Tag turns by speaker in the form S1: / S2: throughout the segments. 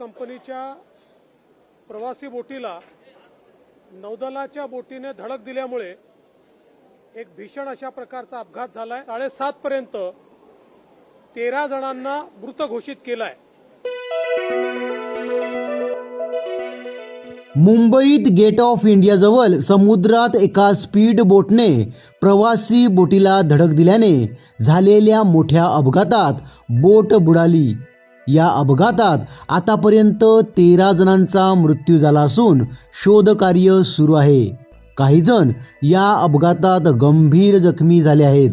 S1: कंपनीच्या प्रवासी बोटीला नौदलाच्या बोटीने धडक दिल्यामुळे एक भीषण अशा प्रकारचा अपघात झालाय. साडेसात पर्यंत तेरा जणांना मृत घोषित केलाय.
S2: मुंबईत गेट ऑफ इंडियाजवळ समुद्रात एका स्पीड बोटने प्रवासी बोटीला धडक दिल्याने झालेल्या मोठ्या अपघातात बोट बुडाली. या अपघातात आतापर्यंत तेरा जणांचा मृत्यू झाला असून शोधकार्य सुरू आहे. काही जण या अपघातात गंभीर जखमी झाले आहेत.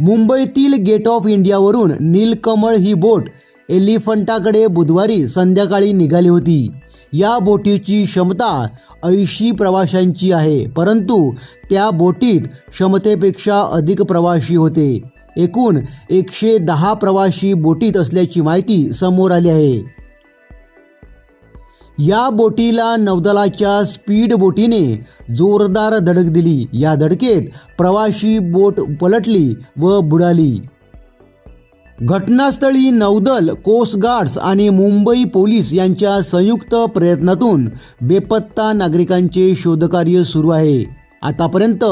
S2: मुंबईतील गेट ऑफ इंडियावरून नीलकमळ ही बोट एलिफंटाकडे बुधवारी संध्याकाळी निघाली होती. या बोटीची क्षमता ऐंशी प्रवाशांची आहे परंतु त्या बोटीत क्षमतेपेक्षा अधिक प्रवाशी होते. एकूण एकशे दहा प्रवासी बोटीत असल्याची माहिती समोर आली आहे. या बोटीला नौदलाच्या स्पीड बोटीने जोरदार धडक दिली. या धडकेत प्रवाशी बोट पलटली व बुडाली. घटनास्थळी नौदल कोस्ट गार्ड्स आणि मुंबई पोलीस यांच्या संयुक्त प्रयत्नातून बेपत्ता नागरिकांचे शोधकार्य सुरू आहे. आतापर्यंत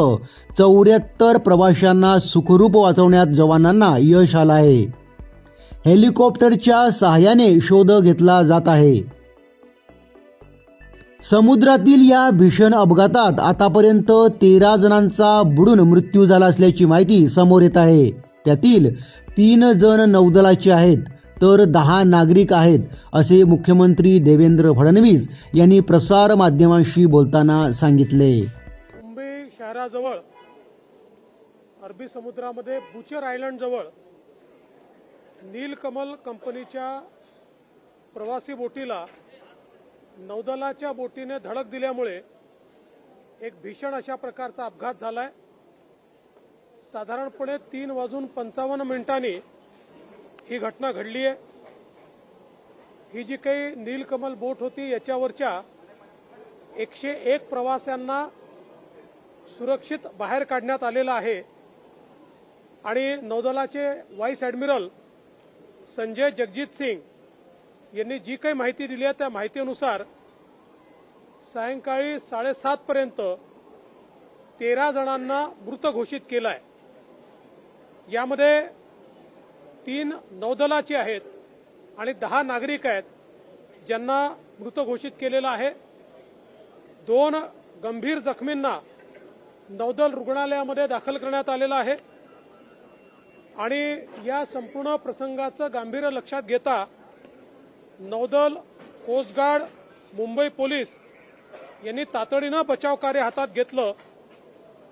S2: चौऱ्याहत्तर प्रवाशांना सुखरूप वाचवण्यात जवानांना यश आलं आहे. हेलिकॉप्टरच्या सहाय्याने शोध घेतला जात आहे. समुद्रातील या भीषण अपघातात आतापर्यंत तेरा जणांचा बुडून मृत्यू झाला असल्याची माहिती समोर येत आहे. त्यातील तीन जण नौदलाचे आहेत तर दहा नागरिक आहेत असे मुख्यमंत्री देवेंद्र फडणवीस यांनी प्रसार माध्यमांशी बोलताना सांगितले.
S1: शहराजवळ अरबी समुद्रामध्ये बुचर आयलंड जवळ नीलकमल कंपनीच्या प्रवासी बोटीला नौदलाच्या बोटीने धडक दिल्यामुळे एक भीषण अशा प्रकारचा अपघात झालाय. साधारणपणे तीन वाजून पंचावन्न मिनिटांनी ही घटना घडली आहे. ही जी काही नीलकमल बोट होती याच्यावरच्या एकशे एक प्रवाशांना सुरक्षित बाहेर काढण्यात आलेलं आहे. आणि नौदलाचे व्हाईस ॲडमिरल संजय जगजित सिंग यांनी जी काही माहिती दिली आहे त्या माहितीनुसार सायंकाळी साडेसातपर्यंत तेरा जणांना मृत घोषित केलं आहे यामध्ये तीन नौदलाचे आहेत आणि दहा नागरिक आहेत ज्यांना मृत घोषित केलेलं आहे. दोन गंभीर जखमींना नौदल रुग्णालयामध्ये दाखल करण्यात आलेलं आहे. आणि या संपूर्ण प्रसंगाचं गांभीर्य लक्षात घेता नौदल कोस्टगार्ड मुंबई पोलीस यांनी तातडीनं बचाव कार्य हातात घेतलं.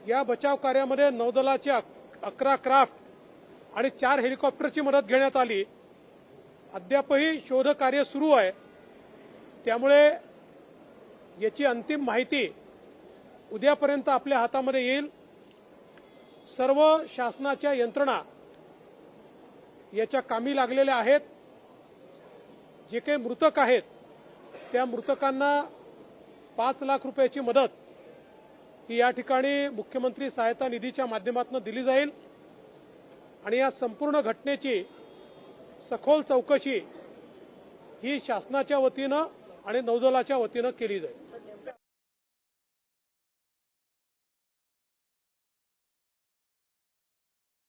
S1: या बचाव कार्यामध्ये नौदलाचे अक- अकरा क्राफ्ट आणि चार हेलिकॉप्टरची मदत घेण्यात आली. अद्यापही शोध कार्य सुरू आहे. त्यामुळे याची अंतिम माहिती उद्यापर्यंत आपल्या हातामध्ये येईल. सर्व शासनाच्या यंत्रणा याच्या कामी लागलेल्या आहेत. जे काही मृतक आहेत त्या मृतकांना पाच लाख रुपयाची मदत ही या ठिकाणी मुख्यमंत्री सहायता निधीच्या माध्यमातून दिली जाईल. आणि या संपूर्ण घटनेची सखोल चौकशी ही शासनाच्या वतीनं आणि नौदलाच्या वतीनं केली जाईल.